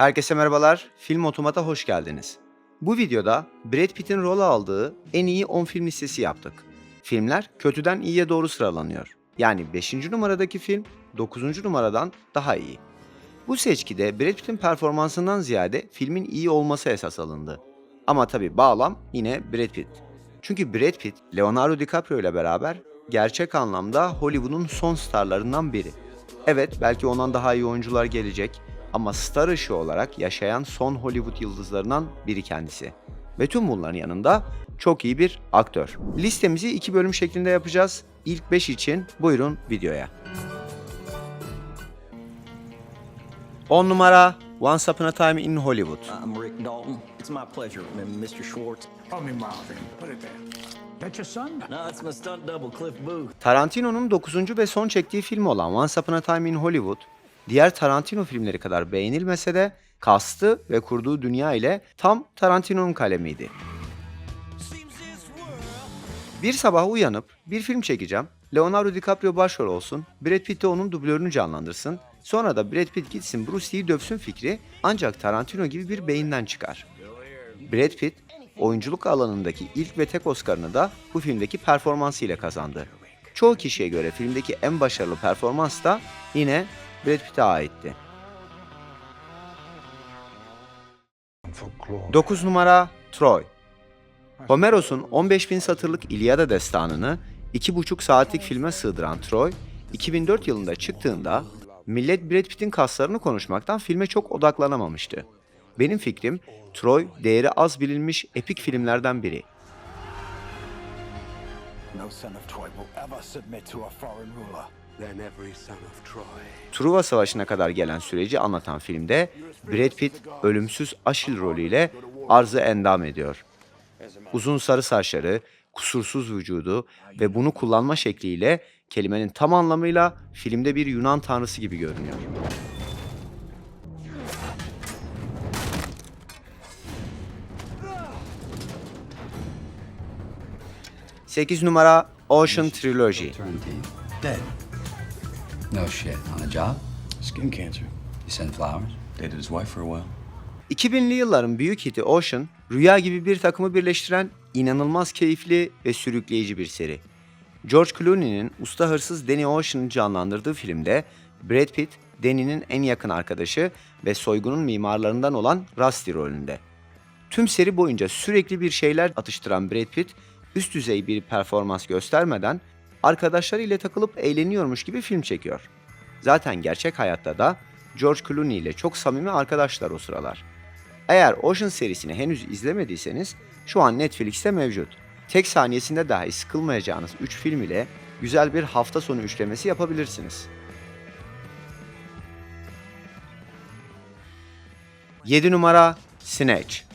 Herkese merhabalar, Film Otomat'a hoş geldiniz. Bu videoda Brad Pitt'in rol aldığı en iyi 10 film listesi yaptık. Filmler kötüden iyiye doğru sıralanıyor. Yani 5. numaradaki film 9. numaradan daha iyi. Bu seçkide Brad Pitt'in performansından ziyade filmin iyi olması esas alındı. Ama tabi bağlam yine Brad Pitt. Çünkü Brad Pitt, Leonardo DiCaprio ile beraber gerçek anlamda Hollywood'un son starlarından biri. Evet belki ondan daha iyi oyuncular gelecek ama star ışığı olarak yaşayan son Hollywood yıldızlarından biri kendisi. Ve tüm bunların yanında çok iyi bir aktör. Listemizi iki bölüm şeklinde yapacağız. İlk 5 için buyurun videoya. 10 numara Once Upon a Time in Hollywood. I'm Rick Dalton. It's my pleasure, Mr. Schwartz. Call me Marvin. Put it there. That your son? No, it's my stunt double, Cliff Booth. Tarantino'nun 9. ve son çektiği film olan Once Upon a Time in Hollywood, diğer Tarantino filmleri kadar beğenilmese de kastı ve kurduğu dünya ile tam Tarantino'nun kalemiydi. Bir sabah uyanıp bir film çekeceğim. Leonardo DiCaprio başrol olsun, Brad Pitt de onun dublörünü canlandırsın. Sonra da Brad Pitt gitsin Bruce Lee'yi dövsün fikri ancak Tarantino gibi bir beyinden çıkar. Brad Pitt, oyunculuk alanındaki ilk ve tek Oscar'ını da bu filmdeki performansıyla kazandı. Çoğu kişiye göre filmdeki en başarılı performans da yine Brad Pitt'e aitti. 9 numara Troy. Homeros'un 15 bin satırlık İlyada destanını 2,5 saatlik filme sığdıran Troy, 2004 yılında çıktığında millet Brad Pitt'in kaslarını konuşmaktan filme çok odaklanamamıştı. Benim fikrim Troy değeri az bilinmiş epik filmlerden biri. No son of Troy will ever submit to a foreign ruler. Then every son of Troy. Truva Savaşı'na kadar gelen süreci anlatan filmde Brad Pitt ölümsüz Aşil rolüyle arzı endam ediyor. Uzun sarı saçları, kusursuz vücudu ve bunu kullanma şekliyle kelimenin tam anlamıyla filmde bir Yunan tanrısı gibi görünüyor. Sekiz numara Ocean Trilogy. No shit. On a job? Skin cancer. You send flowers? Dated his wife for a while. 2000'li yılların büyük hiti Ocean, rüya gibi bir takımı birleştiren inanılmaz keyifli ve sürükleyici bir seri. George Clooney'nin usta hırsız Danny Ocean'ı canlandırdığı filmde Brad Pitt, Danny'nin en yakın arkadaşı ve soygunun mimarlarından olan Rusty rolünde. Tüm seri boyunca sürekli bir şeyler atıştıran Brad Pitt, üst düzey bir performans göstermeden arkadaşlarıyla takılıp eğleniyormuş gibi film çekiyor. Zaten gerçek hayatta da George Clooney ile çok samimi arkadaşlar o sıralar. Eğer Ocean serisini henüz izlemediyseniz şu an Netflix'te mevcut. Tek saniyesinde dahi sıkılmayacağınız 3 film ile güzel bir hafta sonu üçlemesi yapabilirsiniz. 7 numara Snatch.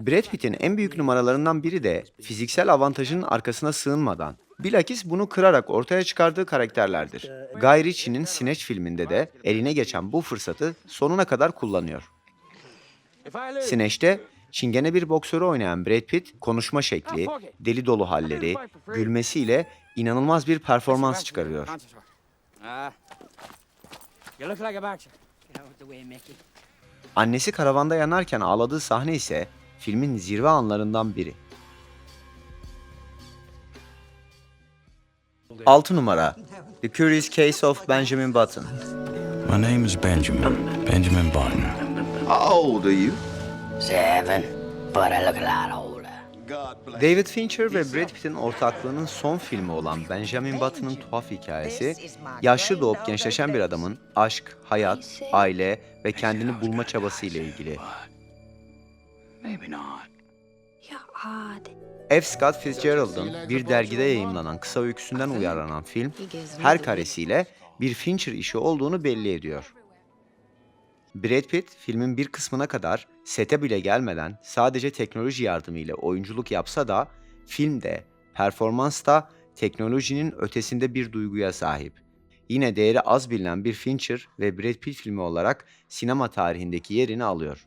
Brad Pitt'in en büyük numaralarından biri de fiziksel avantajının arkasına sığınmadan, bilakis bunu kırarak ortaya çıkardığı karakterlerdir. Guy Ritchie'nin Snatch filminde de eline geçen bu fırsatı sonuna kadar kullanıyor. Snatch'te çingene bir boksörü oynayan Brad Pitt, konuşma şekli, deli dolu halleri, gülmesiyle inanılmaz bir performans çıkarıyor. Annesi karavanda yanarken ağladığı sahne ise filmin zirve anlarından biri. 6 numara The Curious Case of Benjamin Button My name is Benjamin. Benjamin Button. How old are you? Seven. But I look a lot older. David Fincher ve Brad Pitt'in ortaklığının son filmi olan Benjamin Button'ın tuhaf hikayesi, yaşlı doğup gençleşen bir adamın aşk, hayat, aile ve kendini bulma çabası ile ilgili. Maybe not. You're odd. F. Scott Fitzgerald'ın bir dergide yayımlanan kısa öyküsünden uyarlanan film, her karesiyle bir Fincher işi olduğunu belli ediyor. Brad Pitt filmin bir kısmına kadar sete bile gelmeden sadece teknoloji yardımıyla oyunculuk yapsa da filmde, performansta teknolojinin ötesinde bir duyguya sahip. Yine değeri az bilinen bir Fincher ve Brad Pitt filmi olarak sinema tarihindeki yerini alıyor.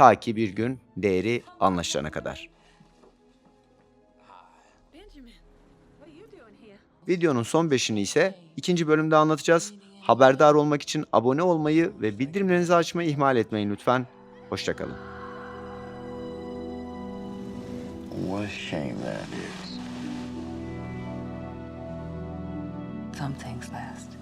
Ta ki bir gün değeri anlaşılana kadar. Videonun son beşini ise ikinci bölümde anlatacağız. Haberdar olmak için abone olmayı ve bildirimlerinizi açmayı ihmal etmeyin lütfen. Hoşçakalın. What a shame that is. Some things last.